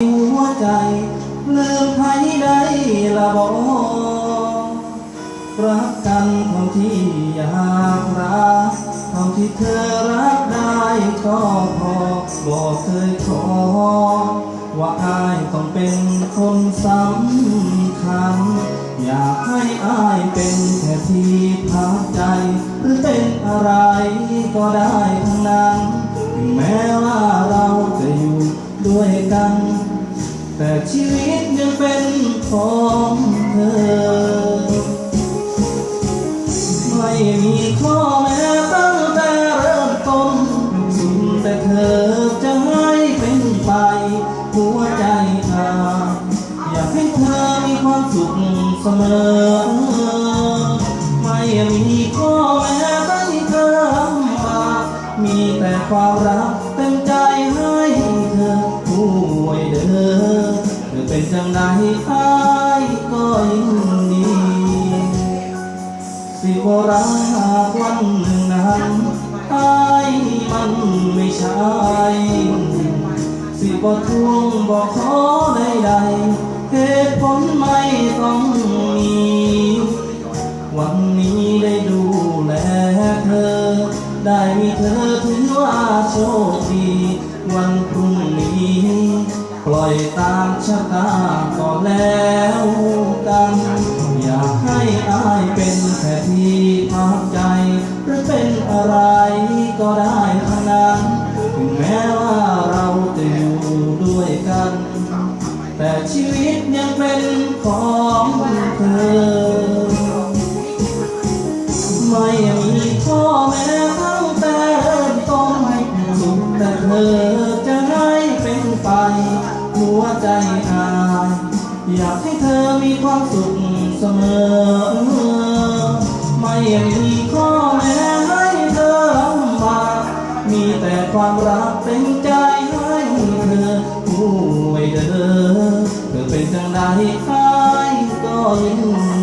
หัวใจลืมใครได้ละบอกรักกันเท่าที่อยากรักเท่าที่เธอรักได้ก็พอบอกเคยขอว่าอายต้องเป็นคนสำคัญ อยากให้อายเป็นแค่ที่พักใจ หรือเป็นอะไรก็ได้ทั้งนั้น แม้ว่าเราจะอยู่ด้วยกัน แต่ชีวิตยังเป็นของเธอ ไม่มีข้อแม้ตั้งแต่เริ่มต้นสุดแต่เธอจะให้เป็นไป หัวใจอาออยากให้เธอมีความสุขเสมอ ไม่มีข้อแม้ตั้งเธอลำบากมีแต่ความรัก รักวันหนึ่งนั้นไอ้มันไม่ใช่สิบทวงบอกขอใดๆเหตุผลไม่ต้องมี วันนี้ได้ดูแลเธอ ได้มีเธอถือว่าโชคดีวันพรุ่งนี้ ปล่อยตามชะตาก่อแล้วกัน แต่ชีวิตยังเป็นของเธอ ไม่มีข้อแม้ตั้งแต่เริ่มต้นสุดแต่เธอจะให้เป็นไปหัวใจอาย อยากให้เธอมีความสุขเสมอ ไม่มีข้อแม้ให้เธอลำบากมีแต่ความรักเป็นใจให้เธอผู้ไว้เด้อ เป็นจังใดอ้ายก็ยิน